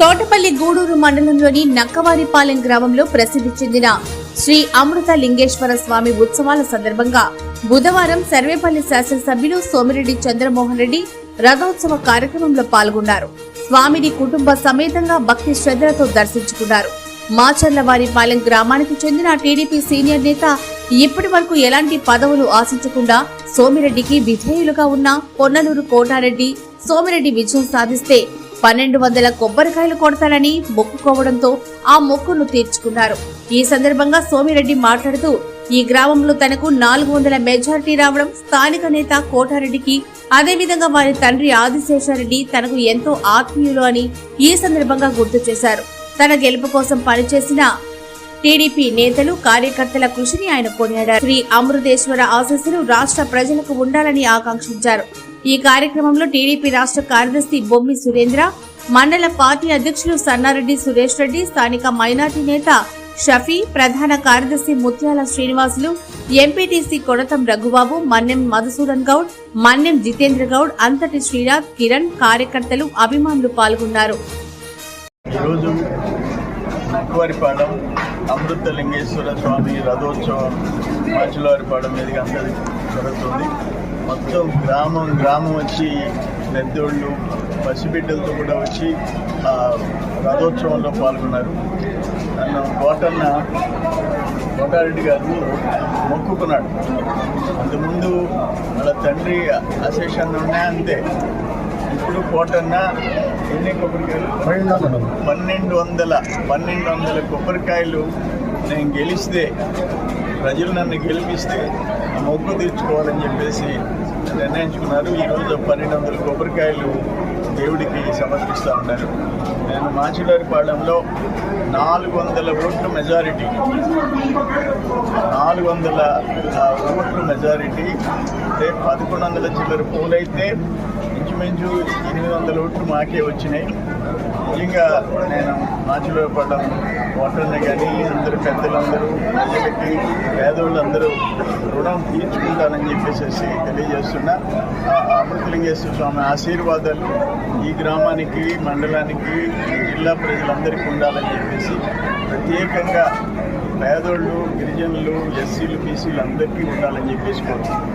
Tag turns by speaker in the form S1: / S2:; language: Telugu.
S1: తోటపల్లి గూడూరు మండలంలోని నక్కవారిపాలెం గ్రామంలో ప్రసిద్ధి చెందిన శ్రీ అమృత లింగేశ్వర స్వామి ఉత్సవాల సందర్భంగా బుధవారం సర్వేపల్లి శాసనసభ్యులు సోమిరెడ్డి చంద్రమోహన్ రెడ్డి రథోత్సవ కార్యక్రమంలో పాల్గొన్నారు. స్వామిని కుటుంబ సమేతంగా భక్తి శ్రద్ధలతో దర్శించుకున్నారు. మాచర్లవారిపాలెం గ్రామానికి చెందిన టీడీపీ సీనియర్ నేత ఇప్పటి వరకు ఎలాంటి పదవులు ఆశించకుండా సోమిరెడ్డికి విధేయులుగా ఉన్న పొన్నలూరు కోటారెడ్డి సోమిరెడ్డి విజయం సాధిస్తే పన్నెండు వందల కొబ్బరికాయలు కొడతానని మొక్కుకోవడంతో ఆ మొక్కును తీర్చుకున్నారు. ఈ సందర్భంగా సోమిరెడ్డి మాట్లాడుతూ ఈ గ్రామంలో తనకు నాలుగు వందల మెజారిటీ రావడం స్థానిక నేత కోటారెడ్డికి అదేవిధంగా వారి తండ్రి ఆదిశేషారెడ్డి తనకు ఎంతో ఆత్మీయులు అని ఈ సందర్భంగా గుర్తు చేశారు. తన గెలుపు కోసం పనిచేసిన టీడీపీ నేతలు కార్యకర్తల కృషిని ఆయన కొనియాడారు. శ్రీ అమృతేశ్వర ఆశస్సులు రాష్ట్ర ప్రజలకు ఉండాలని ఆకాంక్షించారు. ఈ కార్యక్రమంలో టీడీపీ రాష్ట్ర కార్యదర్శి బొమ్మి సురేంద్ర మండల పార్టీ అధ్యక్షులు సన్నారెడ్డి సురేష్ రెడ్డి స్థానిక మైనార్టీ నేత షఫీ ప్రధాన కార్యదర్శి ముత్యాల శ్రీనివాసులు ఎంపీటీసీ కొడతం రఘుబాబు మన్నెం మధుసూదన్ గౌడ్ మన్నెం జితేంద్ర గౌడ్ అంతటి శ్రీనాథ్ కిరణ్ కార్యకర్తలు అభిమానులు పాల్గొన్నారు.
S2: ఈరోజు నక్కువారిపాలెం స్వామి రథోత్సవం మాచులవారిపాలెం మీదుగా అందరి జరుగుతుంది. మొత్తం గ్రామం గ్రామం వచ్చి పెద్దోళ్ళు పసిబిడ్డలతో కూడా వచ్చి ఆ రథోత్సవంలో పాల్గొన్నారు. నన్ను కోటన్న కోటారెడ్డి గారు మొక్కుకున్నాడు. అంతకుముందు వాళ్ళ తండ్రి అశేషాన్ని ఉన్నాయి అంతే. ఇప్పుడు కోటన్న ఎన్ని కొబ్బరికాయలు? పన్నెండు వందల. పన్నెండు వందల కొబ్బరికాయలు నేను గెలిస్తే ప్రజలు నన్ను గెలిపిస్తే మొగ్గు మొక్కు తీర్చుకోవాలని చెప్పేసి నిర్ణయించుకున్నారు. ఈరోజు పన్నెండు వందల కొబ్బరికాయలు దేవుడికి సమర్పిస్తూ ఉన్నారు. నేను మాచిలారిపాలెంలో నాలుగు వందల ఓట్ల మెజారిటీ. నాలుగు వందల ఆ, ఓట్ల మెజారిటీ. అంటే పదకొండు వందల చిల్లర పోలైతే ఇంచుమించు ఎనిమిది వందల ఓట్లు మాకే వచ్చినాయి. ముఖ్యంగా నేను మాచిలో పడ్డం ఓటర్ని కానీ అందరూ పెద్దలందరూ ప్రజలకి పేదోళ్ళందరూ రుణం తీర్చుకుంటానని చెప్పేసి తెలియజేస్తున్నా. ఆ అమృతలింగేశ్వర స్వామి ఆశీర్వాదాలు ఈ గ్రామానికి మండలానికి జిల్లా ప్రజలందరికీ ఉండాలని చెప్పేసి ప్రత్యేకంగా పేదోళ్ళు గిరిజనులు ఎస్సీలు బీసీలు అందరికీ ఉండాలని చెప్పేసి కోరుతున్నాను